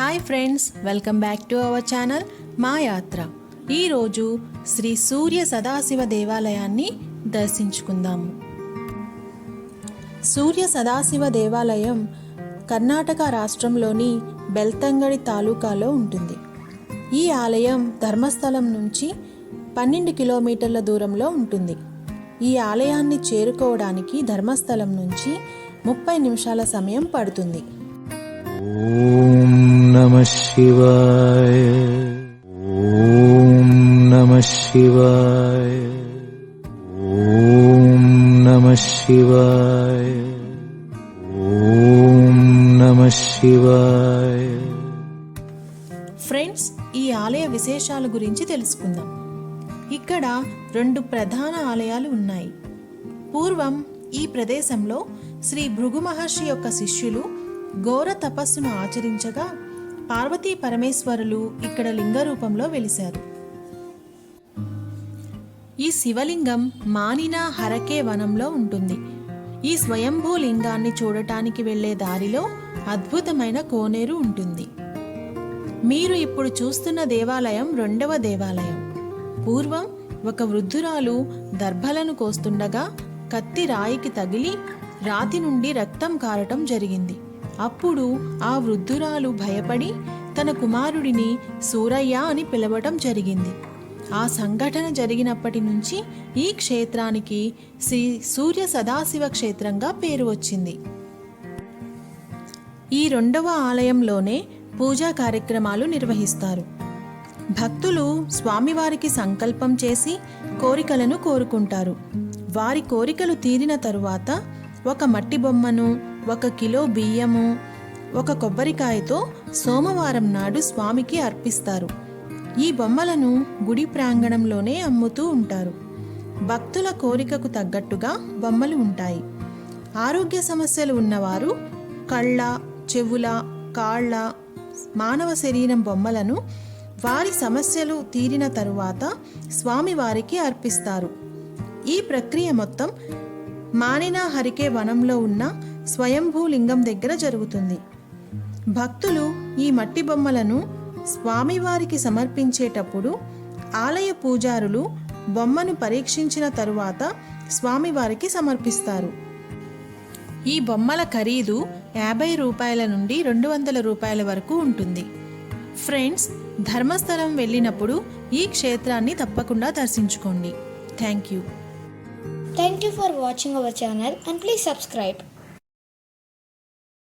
Hi friends welcome back to our channel మా యాత్ర ఈరోజు శ్రీ సూర్య సదాశివ దేవాలయాన్ని దర్శించుకుందాము. సూర్య సదాశివ దేవాలయం కర్ణాటక రాష్ట్రంలోని బెల్తంగడి తాలూకాలో ఉంటుంది. ఈ ఆలయం ధర్మస్థలం నుంచి పన్నెండు కిలోమీటర్ల దూరంలో ఉంటుంది. ఈ ఆలయాన్ని చేరుకోవడానికి ధర్మస్థలం నుంచి ముప్పై నిమిషాల సమయం పడుతుంది. ఓం नमः शिवाय ॐ नमः शिवाय ॐ नमः शिवाय ॐ नमः शिवाय ఫ్రెండ్స్ ఈ ఆలయ విశేషాల గురించి తెలుసుకుందాం ఇక్కడ రెండు ప్రధాన ఆలయాలు ఉన్నాయి పూర్వం ఈ ప్రదేశంలో శ్రీ భృగు మహర్షి యొక్క శిష్యులు ఘోర తపస్సును ఆచరించగా పార్వతీ పరమేశ్వరులు ఇక్కడ లింగ రూపంలో వెలిశారు. ఈ శివలింగం మానినా హరకే వనంలో ఉంటుంది. ఈ స్వయంభూ లింగాన్ని చూడటానికి వెళ్ళే దారిలో అద్భుతమైన కోనేరు ఉంటుంది. మీరు ఇప్పుడు చూస్తున్న దేవాలయం రెండవ దేవాలయం. పూర్వం ఒక వృద్ధురాలు దర్భలను కోస్తుండగా కత్తి రాయికి తగిలి రాతి నుండి రక్తం కారటం జరిగింది. అప్పుడు ఆ వృద్ధురాలు భయపడి తన కుమారుడిని సూరయ్య అని పిలవటం జరిగింది. ఆ సంఘటన జరిగినప్పటి నుంచి ఈ క్షేత్రానికి శ్రీ సూర్య సదాశివ క్షేత్రంగా పేరు వచ్చింది. ఈ రెండవ ఆలయంలోనే పూజా కార్యక్రమాలు నిర్వహిస్తారు. భక్తులు స్వామివారికి సంకల్పం చేసి కోరికలను కోరుకుంటారు. వారి కోరికలు తీరిన తరువాత ఒక మట్టి బొమ్మను ఒక కిలో బియ్యము ఒక కొబ్బరికాయతో సోమవారం నాడు స్వామికి అర్పిస్తారు. ఈ బొమ్మలను గుడి ప్రాంగణంలోనే అమ్ముతూ ఉంటారు. భక్తుల కోరికకు తగ్గట్టుగా బొమ్మలు ఉంటాయి. ఆరోగ్య సమస్యలు ఉన్నవారు కళ్ళ చెవుల కాళ్ళ మానవ శరీరం బొమ్మలను వారి సమస్యలు తీరిన తరువాత స్వామివారికి అర్పిస్తారు. ఈ ప్రక్రియ మొత్తం మానినా హరికే వనంలో ఉన్న స్వయంభూ లింగం దగ్గర జరుగుతుంది. భక్తులు ఈ మట్టి బొమ్మలను స్వామివారికి సమర్పించేటప్పుడు ఆలయ పూజారులు బొమ్మను పరీక్షించిన తరువాత స్వామివారికి సమర్పిస్తారు. ఈ బొమ్మల ఖరీదు యాభై రూపాయల నుండి రెండు వందల రూపాయల వరకు ఉంటుంది. ఫ్రెండ్స్ ధర్మస్థలం వెళ్ళినప్పుడు ఈ క్షేత్రాన్ని తప్పకుండా దర్శించుకోండి. Thank you. Thank you for watching our channel and please subscribe